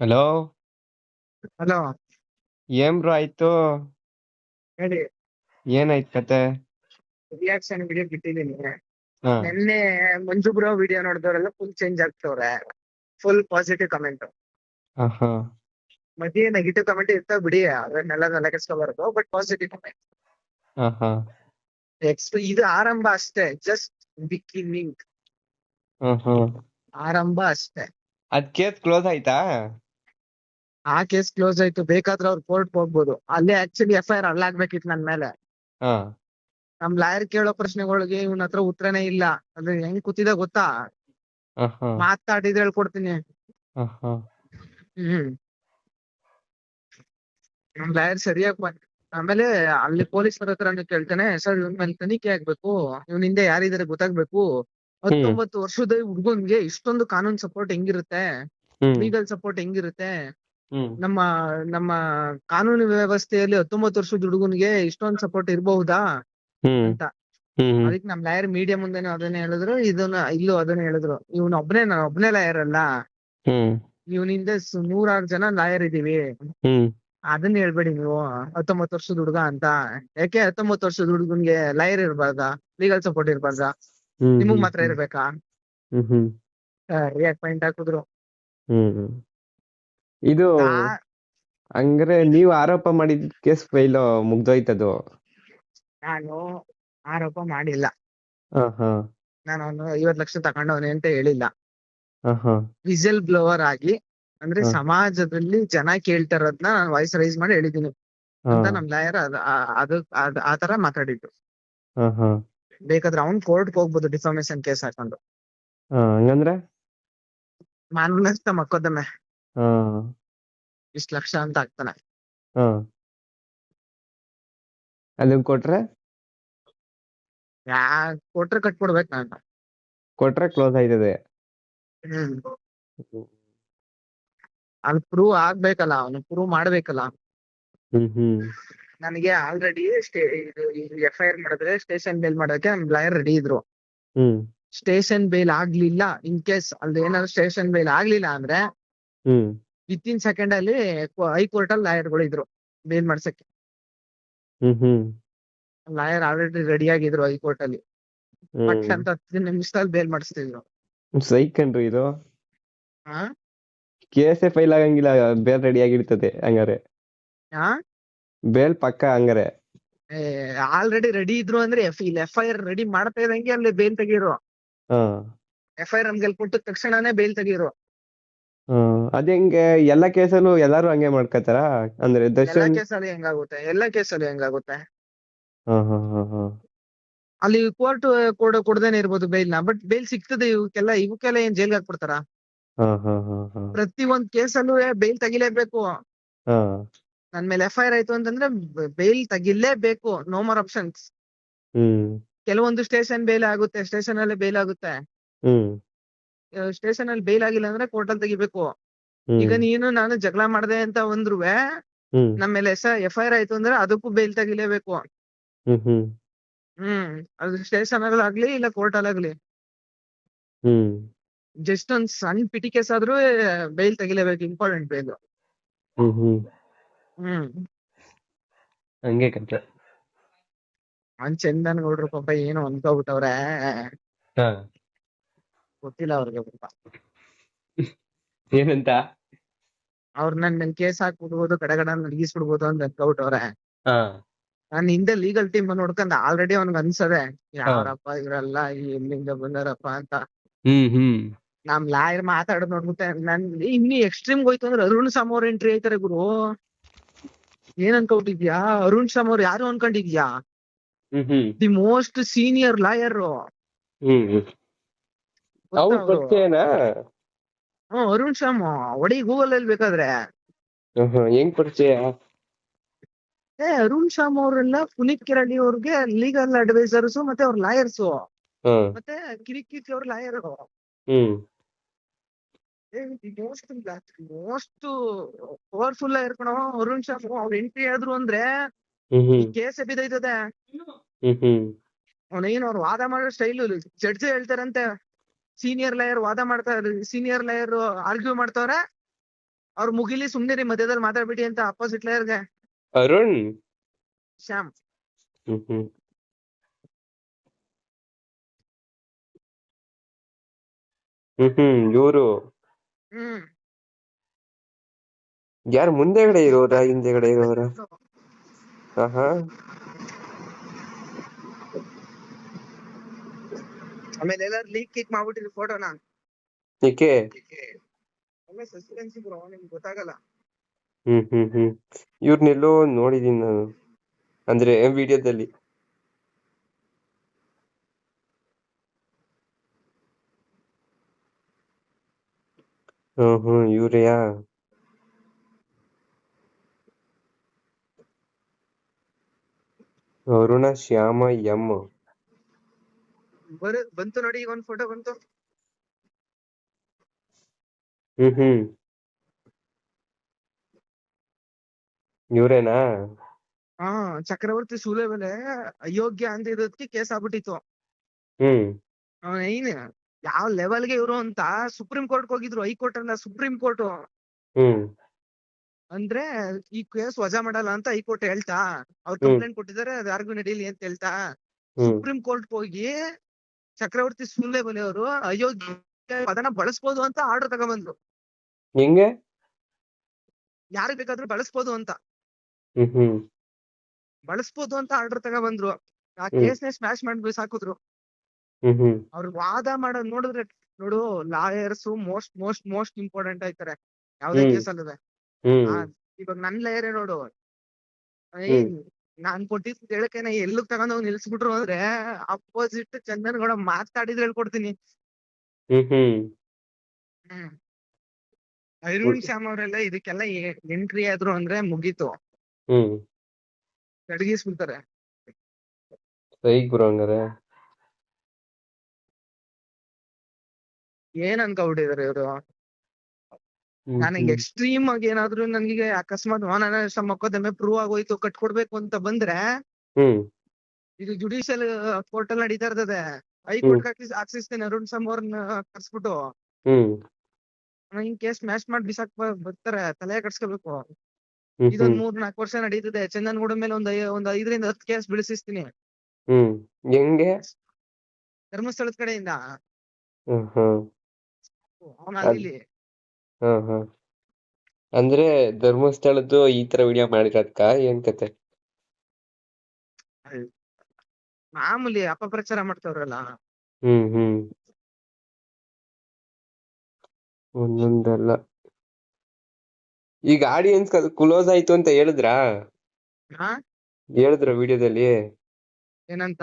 Hello hello ಏನ್ bro ಆಯ್ತು? ಹೇಳಿ. ಏನಾಯ್ತು ಕತೆ? ರಿಯಾಕ್ಷನ್ ವಿಡಿಯೋ ಬಿಟ್ಟಿದ್ದೀನಿ. ಹಾ. ನಿನ್ನೆ ಮಂಜು ಬ್ರೋ ವಿಡಿಯೋ ನೋಡಿದವರೆಲ್ಲ ಫುಲ್ ಚೇಂಜ್ ಆಗ್ತವ್ರೆ. ಫುಲ್ ಪಾಸಿಟಿವ್ ಕಮೆಂಟ್ ಆಹಾ. ಮಧ್ಯೆ ನೆಗೆಟಿವ್ ಕಮೆಂಟ್ ಇರ್ತಾವ ಬಿಡಿ ಅದನ್ನೆಲ್ಲ ತಲೆ ಕೆಡ್ಸ್ಕೊಬಾರ್ದು ಬಟ್ ಪಾಸಿಟಿವ್ ಕಮೆಂಟ್ ನೆಕ್ಸ್ಟ್ ಹಾ ಇದು ಆರಂಭ ಅಷ್ಟೇ ಜಸ್ಟ್ ಬಿಗಿನಿಂಗ್ ಹಾ ಹಾ ಆರಂಭ ಅಷ್ಟೇ. ಅದ್ ಕೇಸ್ ಕ್ಲೋಸ್ ಆಯ್ತಾ? ಆ ಕೇಸ್ ಕ್ಲೋಸ್ ಆಯ್ತು ಬೇಕಾದ್ರೆ ಅವ್ರು ಕೋರ್ಟ್ ಹೋಗ್ಬೋದು. ಅಲ್ಲೇ ಆಕ್ಚುಲಿ ಎಫ್ ಐ ಆರ್ ಅಲ್ಲಾಗ್ಬೇಕಿತ್ತು ನನ್ ಮೇಲೆ. ಹಾ. ನಮ್ ಲಾಯರ್ ಕೇಳೋ ಪ್ರಶ್ನೆಗಳಿಗೆ ಇವನ್ ಹತ್ರ ಉತ್ತರನೇ ಇಲ್ಲ. ಅಂದ್ರೆ ಹೆಂಗ್ ಕೂತಿದ ಗೊತ್ತಾ? ಮಾತಾಡಿದ್ರೆ ಹೇಳ್ಕೊಡ್ತೀನಿ. ಹ್ಮ್. ನಮ್ ಲಾಯರ್ ಸರಿಯಾಗಿ ಬಂದ್ ಆಮೇಲೆ ಅಲ್ಲಿ ಪೊಲೀಸರ ಹತ್ರ ಕೇಳ್ತಾನೆ ಸರ್ ಇವನ್ ಮೇಲೆ ತನಿಖೆ ಆಗ್ಬೇಕು. ಇವನ್ ಹಿಂದೆ ಯಾರಿದಾರೆ ಗೊತ್ತಾಗ್ಬೇಕು. ಹತ್ತೊಂಬತ್ತು ವರ್ಷದ ಹುಡ್ಗನ್ಗೆ ಇಷ್ಟೊಂದು ಕಾನೂನ್ ಸಪೋರ್ಟ್ ಹೆಂಗಿರುತ್ತೆ? ಹ್ಮ್. ಲೀಗಲ್ ಸಪೋರ್ಟ್ ಹೆಂಗಿರುತ್ತೆ? ನಮ್ಮ ನಮ್ಮ ಕಾನೂನು ವ್ಯವಸ್ಥೆಯಲ್ಲಿ ಹತ್ತೊಂಬತ್ತು ವರ್ಷದ ಹುಡುಗನ್ಗೆ ಇಷ್ಟೊಂದು ಸಪೋರ್ಟ್ ಇರಬಹುದಾ? ಅಂತ. ಅದಕ್ಕೆ ನಮ್ ಲಾಯರ್ ಮೀಡಿಯಾ ಮುಂದೆನೂ ಅದನ್ನೇ ಹೇಳಿದ್ರು ಇದನ್ನ ಇಲ್ಲೂ ಅದನ್ನೇ ಹೇಳಿದ್ರು. ಇವ್ನ ಒಬ್ನೇ ನಾನು ಒಬ್ನೇ ಲಾಯರ್ ಅಲ್ಲ. ಇವನಿಂದ ನೂರಾರು ಜನ ಲಾಯರ್ ಇದೀವಿ. ಅದನ್ನ ಹೇಳ್ಬೇಡಿ ನೀವು ಹತ್ತೊಂಬತ್ತು ವರ್ಷದ ಹುಡುಗ ಅಂತ. ಯಾಕೆ ಹತ್ತೊಂಬತ್ತು ವರ್ಷದ ಹುಡುಗನ್ಗೆ ಲಾಯರ್ ಇರ್ಬಾರ್ದಾ? ಲೀಗಲ್ ಸಪೋರ್ಟ್ ಇರಬಾರ್ದ? ನಿಮಗ್ ಮಾತ್ರ ಇರ್ಬೇಕಾ? ರಿಯಾಕ್ಟ್ ಪಾಯಿಂಟ್ ಹಾಕಿದ್ರು. ಇದು ಹಂಗ್ರೆ ನೀವು ಆರೋಪ ಮಾಡಿದ ಕೇಸ್ ಫೈಲ್ ಮುಗ್ದೋಯ್ತದು. ನಾನು ಆರೋಪ ಮಾಡಿಲ್ಲ. ನಾನು ಅವನು ಐವತ್ ಲಕ್ಷ ತಗೊಂಡವನೆ ಅಂತ ಹೇಳಿಲ್ಲ. ವಿಸಲ್ ಬ್ಲೋವರ್ ಆಗಿ ಅಂದ್ರೆ ಸಮಾಜದಲ್ಲಿ ಜನ ಕೇಳ್ತಾ ಇರೋದ್ನ ನಾನು ವಾಯ್ಸ್ ರೈಸ್ ಮಾಡಿ ಹೇಳಿದೀನಿ ಅಂತ ನಮ್ ಲಾಯರ್ ಅದು ಆತರ ಮಾತಾಡಿದ್ದು. ಬೇಕಾದ್ರೆ ಅವ್ನ್ ಕೋರ್ಟ್ ಹೋಗ್ಬೋದು ಡಿಫಾಮೇಶನ್ ಕೇಸ್ ಹಾಕೊಂಡು. ಹಂಗಂದ್ರೆ? ಮಕ್ಕೋದಮ್ಮೆ. ಹಾ ಇಷ್ಟ ಲಕ್ಷ ಅಂತ ಹಾಕ್ತಾನೆ ಹಾ ಅದನ್ ಕೊಟ್ರೆ ಯಾ ಕೊಟ್ರೆ ಕಟ್ಕೊಡ್ಬೇಕು ನಾನು ಕೊಟ್ರೆ ಕ್ಲೋಸ್ ಆಯ್ತದೆ ಹ್ಮ್ ಅಲ್ಲಿ ಪ್ರೂವ್ ಆಗ್ಬೇಕಲ್ಲ ಅವನು ಪ್ರೂವ್ ಮಾಡ್ಬೇಕಲ್ಲ ಹ್ಮ್ ಹ್ಮ್ ನನಗೆ ಆಲ್ರೆಡಿ ಇದು ಎಫ್ ಐ ಆರ್ ಮಾಡಿದ್ರೆ ಸ್ಟೇಷನ್ ಬೇಲ್ ಮಾಡೋಕೆ ನಮ್ ಲಾಯರ್ ರೆಡಿ ಇದ್ರು. ಹ್ಮ್. ಸ್ಟೇಷನ್ ಬೇಲ್ ಆಗ್ಲಿಲ್ಲ. ಇನ್ ಕೇಸ್ ಅಲ್ಲಿ ಏನಾದ್ರು ಸ್ಟೇಷನ್ ಬೇಲ್ ಆಗ್ಲಿಲ್ಲ ಅಂದ್ರೆ ವಿತ್ ಇನ್ ಸೆಕೆಂಡ್ ಅಲ್ಲಿ ಹೈಕೋರ್ಟ್ ಅಲ್ಲಿ ಲಾಯರ್ಗಳು ಇದ್ರು ಬೇಲ್ ಮಾಡ್ಸಕ್ಕೆ. ಲಾಯರ್ ಆಲ್ರೆಡಿ ರೆಡಿ ಆಗಿದ್ರು ಹೈಕೋರ್ಟ್ ಅಲ್ಲಿ ಪಟ್ ಅಂತ ಹತ್ತು ನಿಮಿಷದಲ್ಲಿ ಬೇಲ್ ಮಾಡಿಸ್ತಿದ್ರು. ಸೈಕಂಡ್ರಿ ಇದು? ಕೇಸೇ ಫೈಲ್ ಆಗಂಗಿಲ್ಲ ಬೇಲ್ ರೆಡಿ ಆಗಿರ್ತದೆ ಹಂಗಾರೆ ಬೇಲ್ ಪಕ್ಕ ಹಂಗಾರೆ. ಆಲ್ರೆಡಿ ರೆಡಿ ಇದ್ರು ಅಂದ್ರೆ ಎಫ್ ಇಲ್ಲಿ ಎಫ್ ಐ ಆರ್ ರೆಡಿ ಮಾಡ್ತಾ ಇದಂಗೆ ಅಲ್ಲಿ ಬೇಲ್ ತೆಗೀರು ಎಫ್ ಐ ಆರ್ ನಮ್ಗೆ ಕೊಟ್ಟ ತಕ್ಷಣನೇ ಬೇಲ್ ತೆಗೀರು ಹಾ. ಅದ್ ಹೆಂಗೆ ಎಲ್ಲಾ ಕೇಸಲ್ಲೂ ಎಲ್ಲಾರು ಹಂಗೆ ಮಾಡ್ಕೋತಾರ? ಅಂದ್ರೆ ಎಲ್ಲಾ ದರ್ಶನ್ ಕೇಸಲ್ಲಿ ಹೆಂಗಾಗುತ್ತೆ? ಎಲ್ಲಾ ಕೇಸಲ್ಲಿ ಹೆಂಗಾಗುತ್ತೆ? ಹಾ ಹಾ ಹಾ ಹಾ. ಅಲ್ಲಿ ಕೋರ್ಟ್ ಕೊಡ ಕೊಡದೇನೆ ಇರ್ಬೋದು ಬೇಲ್ನ. ಬಟ್ ಬೇಲ್ ಸಿಗ್ತದೆ ಇವಕ್ಕೆಲ್ಲ ಇವಕ್ಕೆಲ್ಲ ಏನ್ ಜೈಲ್ಗೆ ಹಾಕ್ಬಿಡ್ತಾರ? ಹಾ ಹಾ ಹಾ ಹಾ. ಪ್ರತಿ ಒಂದ್ ಕೇಸಲ್ಲೂ ಬೇಲ್ ತೆಗಿಲೇಬೇಕು. ಹಾ. ನನ್ ಮೇಲೆ ಎಫ್ ಐ ಆರ್ ಆಯ್ತು ಅಂತಂದ್ರೆ ಬೇಲ್ ತೆಗಿಲೇಬೇಕು. ನೋ ಮೋರ್ ಆಪ್ಷನ್ಸ್ ಹ್ಮ್. ಕೆಲವೊಂದು ಸ್ಟೇಷನ್ ಬೇಲ್ ಆಗುತ್ತೆ. ಸ್ಟೇಷನ್ ಅಲ್ಲೇ ಬೇಲ್ ಆಗುತ್ತೆ. ಹ್ಮ್. ಸ್ಟೇಷನ್ ಅಲ್ಲಿ ಬೇಲ್ ಆಗಿಲ್ಲ ಅಂದ್ರೆ ಕೋರ್ಟ್ ಅಲ್ಲಿ ತೆಗಿಬೇಕು. ಈಗ ನೀನು ನಾನು ಜಗಳ ಮಾಡ್ದೆ ಅಂತ ಅಂದ್ರುವೆ ಹ್ಮ್. ನಮ್ಮ ಮೇಲೆ ಎಸ್ ಎಫ್ ಐ ಆರ್ ಆಯ್ತು ಅಂದ್ರೆ ಅದಕ್ಕೂ ಬೇಲ್ ತೆಗಿಲೇಬೇಕು. ಹ್ಮ್ ಅದು ಸ್ಟೇಷನ್ ಅಲ್ಲಿ ಆಗ್ಲಿ ಇಲ್ಲ ಕೋರ್ಟ್ ಅಲ್ಲಿ ಆಗ್ಲಿ. ಹ್ಮ್. ಜಸ್ಟ್ ಒಂದ್ ಸಣ್ಣ ಪಿಟಿ ಕೇಸ್ ಆದ್ರೂ ಬೇಲ್ ತೆಗಿಲೇಬೇಕು ಇಂಪಾರ್ಟೆಂಟ್ ಬೇಲ್ ಹ್ಮ್ ಹಂಗೆ ಕತೆ ಅವ್ನ್ ಚಂದನ್ ಗೌಡ್ರು ಪಾಪ ಏನೋ ಅನ್ಕೋಬಿಟ್ಟವ್ರೆ. ಗೊತ್ತಿಲ್ಲ ಅವ್ರಿಗೆ ಪಾಪ ಏನಂತ? ಅವ್ರ ನನ್ ನನ್ ಕೇಸ್ ಹಾಕ್ಬಿಡ್ಬೋದು ಕಡೆಗಡ ನಡಗಿಸ್ಬಿಡ್ಬೋದು ಅಂತ ಅನ್ಕೋಬಿಟ್ಟವ್ರೆ ಹಾ. ನಾನು ಹಿಂದೆ ಲೀಗಲ್ ಟೀಮ್ ನೋಡ್ಕೊಂಡ್ ಆಲ್ರೆಡಿ ಅವ್ನಿಗೆ ಅನ್ಸದೆ ಯಾರಪ್ಪ ಇವರೆಲ್ಲ ಎಲ್ಲಿಂದ ಬಂದಾರಪ್ಪ ಅಂತ. ಹ್ಮ್ ಹ್ಮ್. ನಮ್ ಲಾಯರ್ ಮಾತಾಡೋದ್ ನೋಡ್ಬಿಟ್ಟೆ ನನ್ ಇನ್ನು ಎಕ್ಸ್ಟ್ರೀಮ್ ಹೋಯ್ತು ಅಂದ್ರೆ ಅರುಣ್ ಸಾಮ್ ಅವ್ರ ಎಂಟ್ರಿ ಆಯ್ತಾರೆ ಗುರು. ಏನ್ ಅನ್ಕೊಂಡಿದ್ಯಾ ಅರುಣ್ ಸಾಮ್ ಅವ್ರು ಯಾರು ಅನ್ಕೊಂಡಿದ್ಯಾ? ಹ್ಮ್ ಹ್ಮ್. ದಿ ಮೋಸ್ಟ್ ಸೀನಿಯರ್ ಲಾಯರ್ ಹ್ಮ್. ಅವ್ರ ಪರಿಚಯನಾ ಹ್ಮ್ ಅರುಣ್ ಶಾಮ್ ಒಡಿ ಗೂಗಲ್ ಅಲ್ಲಿ ಬೇಕಾದ್ರೆ. ಹೆಂಗ್ ಪರಿಚಯ? ಏ ಅರುಣ್ ಶಾಮ್ ಅವರೆಲ್ಲ ಪುನೀತ್ ಕಿರಳಿ ಅವ್ರಿಗೆ ಲೀಗಲ್ ಅಡ್ವೈಸರ್ಸ್ ಮತ್ತೆ ಅವ್ರ ಲಾಯರ್ಸ್ ಮತ್ತೆ ಕಿರಿಕಿರಿ ಅವ್ರ ಲಾಯರ್ ಮೋಸ್ಟ್ ಮೋಸ್ಟ್ ಪವರ್ಫುಲ್ ಇರ್ಕಣೋ ಅರುಣ್ ಶಾಮ್ ಅವ್ರ ಎಂಟ್ರಿ ಆದ್ರು ಅಂದ್ರೆ ಕೇಸ್ ಬಿದ್ದೈತದೆ. ಅವ್ನೇನು ಅವ್ರು ವಾದ ಮಾಡೋ ಸ್ಟೈಲ್ ಜಡ್ಜ್ ಹೇಳ್ತಾರಂತೆ. ಸೀನಿಯರ್ ಲಾಯರ್ ವಾದ ಮಾಡ್ತಾ ಸೀನಿಯರ್ ಲಾಯರ್ ಆರ್ಗ್ಯೂ ಮಾಡ್ತಾವ್ರೆ. ಅವ್ರ ಮುಗಿಲಿ ಸುಮ್ನೆ ರೀ ಮಧ್ಯದಲ್ಲಿ ಮಾತಾಡ್ಬಿಡಿ ಅಂತ ಅಪೋಸಿಟ್ ಲೇಯರ್ಗೆ ಅರುಣ್. ಶ್ಯಾಮ್. ಹ್ಮ್ ಇವ್ರು. ಹ್ಮ್. ಯಾರು ಮುಂದೆಗಡೆ ಇರೋರ ಹಿಂದೆಗಡೆ ಇರೋರ? ಆಮೇಲೆ ಎಲ್ಲಾರು ಲೀಕ್ ಕಿಕ್ ಮಾಡ್ಬಿಟ್ಟಿರಿ ಫೋಟೋನ ಏಕೆ ಆಮೇಲೆ ಸಸ್ಪೆನ್ಸ್ ಬ್ರೋ ನಿಮ್ಗೆ ಗೊತ್ತಾಗಲ್ಲ. ಹ್ಮ್ ಹ್ಮ್ ಹ್ಮ್. ಇವ್ರನ್ನೆಲ್ಲೋ ನೋಡಿದೀನಿ ನಾನು. ಅಂದ್ರೆ ವಿಡಿಯೋದಲ್ಲಿ. ಹ್ಮ್ ಹ್ಮ್ ಇವ್ರೆಯಾ ಅರುಣ ಶ್ಯಾಮ ಎಂ ಬರ ಬಂತು ನೋಡಿ ಈಗ ಒಂದ್ ಫೋಟೋ ಬಂತು. ಹ್ಮ್ ಹ್ಮ್. ಇವ್ರೇನಾ? ಹಾ ಚಕ್ರವರ್ತಿ ಸೂಲೆ ಮೇಲೆ ಅಯೋಗ್ಯ ಅಂತ ಇದಕ್ಕೆ ಕೇಸ್ ಆಗ್ಬಿಟ್ಟಿತ್ತು. ಹ್ಮ್. ಏನ್ ಯಾವ ಲೆವೆಲ್ಗೆ ಇವರು ಅಂತ ಸುಪ್ರೀಂ ಕೋರ್ಟ್ ಹೋಗಿದ್ರು ಹೈಕೋರ್ಟ್ ಅಲ್ಲ ಸುಪ್ರೀಂ ಕೋರ್ಟ್ ಹ್ಮ್. ಅಂದ್ರೆ ಈ ಕೇಸ್ ವಜಾ ಮಾಡಲ್ಲ ಅಂತ ಹೈಕೋರ್ಟ್ ಹೇಳ್ತಾ ಅವ್ರು. ಕಂಪ್ಲೇಂಟ್ ಕೊಟ್ಟಿದ್ದಾರೆ ಅದು ಯಾರಿಗೂ ನಡೀಲಿ ಅಂತ ಹೇಳ್ತಾ ಸುಪ್ರೀಂ ಕೋರ್ಟ್ ಹೋಗಿ ಚಕ್ರವರ್ತಿ ಸೂಲೆ ಅವರು ಅಯೋಗ್ಯ ಪದನ ಬಳಸ್ಬೋದು ಅಂತ ಆರ್ಡರ್ ತಗೊಂಬಂದ್ರು. ಹೆಂಗೆ? ಯಾರಿಗ್ ಬೇಕಾದ್ರೂ ಬಳಸ್ಬೋದು ಅಂತ. ಬಳಸ್ಬೋದು ಅಂತ ಆರ್ಡರ್ ತಗೊಂಬಂದ್ರು. ಆ ಕೇಸ್ನ ಸ್ಮ್ಯಾಶ್ ಮಾಡಿ ಸಾಕಿದ್ರು. ಅವ್ರ ವಾದ ಮಾಡೋದ್ ನೋಡಿದ್ರೆ ನೋಡು lawyers most most most important ಆಯ್ತಾರೆ. ಯಾವ್ದೇ. ಕೇಸ್ ಅಲ್ಲದೆ ಇವಾಗ ನನ್ ಲಾಯರೇ ನೋಡು. ನಾನ್ ಕೊಟ್ಟಿದ್ ಹೇಳಕೇನ ಎಲ್ಲಿಗ್ ತಗೊಂಡೋಗಿ ನಿಲ್ಸ್ಬಿಟ್ರು ಅಂದ್ರೆ ಅಪೋಸಿಟ್ ಚಂದನ್ ಗೌಡ ಮಾತಾಡಿದ್ರೆ ಹೇಳ್ಕೊಡ್ತೀನಿ. ಹ್ಮ್ ಹ್ಮ್. ಹ್ಮ್. ಅರುಣ್ ಶ್ಯಾಮ್ ಅವರೆಲ್ಲ ಇದಕ್ಕೆಲ್ಲ ಎಂಟ್ರಿ ಆದ್ರು ಅಂದ್ರೆ ಮುಗೀತು. ಹ್ಮ್. ಅಡಗಿಸ್ಬಿಡ್ತಾರೆ ಸೈ ಗುರು ಹಂಗಾರೆ. ಏನ್ ಅನ್ಕೊಬಿಟ್ಟಿದಾರೆ ಇವ್ರು? ನನಗೆ ಎಕ್ಸ್ಟ್ರೀಮ್ ಆಗಿ ಏನಾದ್ರು ನನಗೆ ಅಕಸ್ಮಾತ್ ಮಾನನಷ್ಟ ಮೊಕದ್ದಮೆ ಪ್ರೂವ್ ಆಗೋಯ್ತು ಕಟ್ಕೊಡ್ಬೇಕು ಅಂತ ಬಂದ್ರೆ ಇದು ಜುಡಿಷಿಯಲ್ ಕೋರ್ಟ್ ಅಲ್ಲಿ ನಡೀತಾ ಇರ್ತದೆ. ಹೈಕೋರ್ಟ್ ಹಾಕ್ಸಿಸ್ತೇನೆ ಅರುಣ್ ಸಮ್ ಅವ್ರನ್ನ ಕರ್ಸ್ಬಿಟ್ಟು ಹಿಂಗ್ ಕೇಸ್ ಮ್ಯಾಶ್ ಮಾಡಿ ಬಿಸಾಕ್ ಬರ್ತಾರೆ ತಲೆ ಕಟ್ಸ್ಕೋಬೇಕು. ಇದೊಂದ್ ಮೂರ್ ನಾಲ್ಕು ವರ್ಷ ನಡೀತದೆ. ಚಂದನ್ಗೂಡ ಮೇಲೆ ಒಂದ್ ಒಂದ್ ಐದರಿಂದ ಹತ್ತು ಕೇಸ್ ಬಿಳಿಸಿಸ್ತೀನಿ. ಹೆಂಗೆ? ಧರ್ಮಸ್ಥಳದ ಕಡೆಯಿಂದ. ಹ್ಮ್ ಹ್ಮ್. ಹ್ಮ್ ಹ್ಮ್ ಅಂದ್ರೆ ಧರ್ಮಸ್ಥಳದ್ದು ಈ ತರ ವಿಡಿಯೋ ಮಾಡಿರೋದ್ಕ? ಏನ್ ಕತೆ? ಮಾಮೂಲಿ ಅಪಪ್ರಚಾರ ಮಾಡ್ತಾವ್ರಲ್ಲ? ಹ್ಮ್ ಹ್ಮ್. ಒಂದೊಂದಲ್ಲ. ಈಗ ಆಡಿಯನ್ಸ್ ಕ್ಲೋಸ್ ಆಯ್ತು ಅಂತ ಹೇಳಿದ್ರಾ? ಹಾ? ಹೇಳಿದ್ರ ವಿಡಿಯೋದಲ್ಲಿ ಏನಂತ?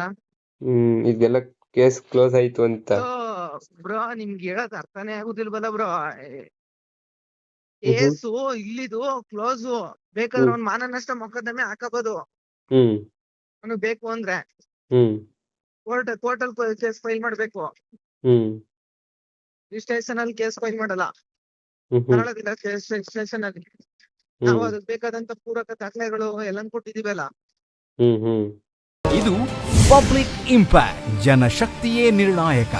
ಹ್ಮ್ ಇದೆಲ್ಲ ಕೇಸ್ ಕ್ಲೋಸ್ ಆಯ್ತು ಅಂತ. ಬ್ರೋ ನಿಮ್ಗೆ ಹೇಳೋದ್ ಅರ್ಥನೇ ಆಗುದಿಲ್ವಲ್ಲ ಬ್ರೋ ಕೇಸು ಇಲ್ಲಿದು ಕ್ಲೋಸ್ ಬೇಕಾದ್ರೆ. ಅವ್ನ್ ಮಾನನಷ್ಟ ಮೊಕದ್ದಮೆ ಹಾಕಬಹುದು ಹ್ಮ್. ಅವ್ನು ಬೇಕು ಅಂದ್ರೆ ಹ್ಮ್. ಕೋರ್ಟ್ ಕೋರ್ಟ್ ಅಲ್ಲಿ ಕೇಸ್ ಫೈಲ್ ಮಾಡ್ಬೇಕು. ಹ್ಮ್. ಸ್ಟೇಷನ್ ಅಲ್ಲಿ ಕೇಸ್ ಫೈಲ್ ಮಾಡಲ್ಲ. ಹ್ಮ್ ಸ್ಟೇಷನ್ ಅಲ್ಲಿ ನಾವು ಅದಕ್ಕೆ ಬೇಕಾದಂತ ಪೂರಕ ದಾಖಲೆಗಳು ಎಲ್ಲ ಕೊಟ್ಟಿದೀವಲ್ಲ ಹ್ಮ್ ಹ್ಮ್. ಇದು ಪಬ್ಲಿಕ್ ಇಂಪ್ಯಾಕ್ಟ್ ಜನಶಕ್ತಿಯೇ ನಿರ್ಣಾಯಕ.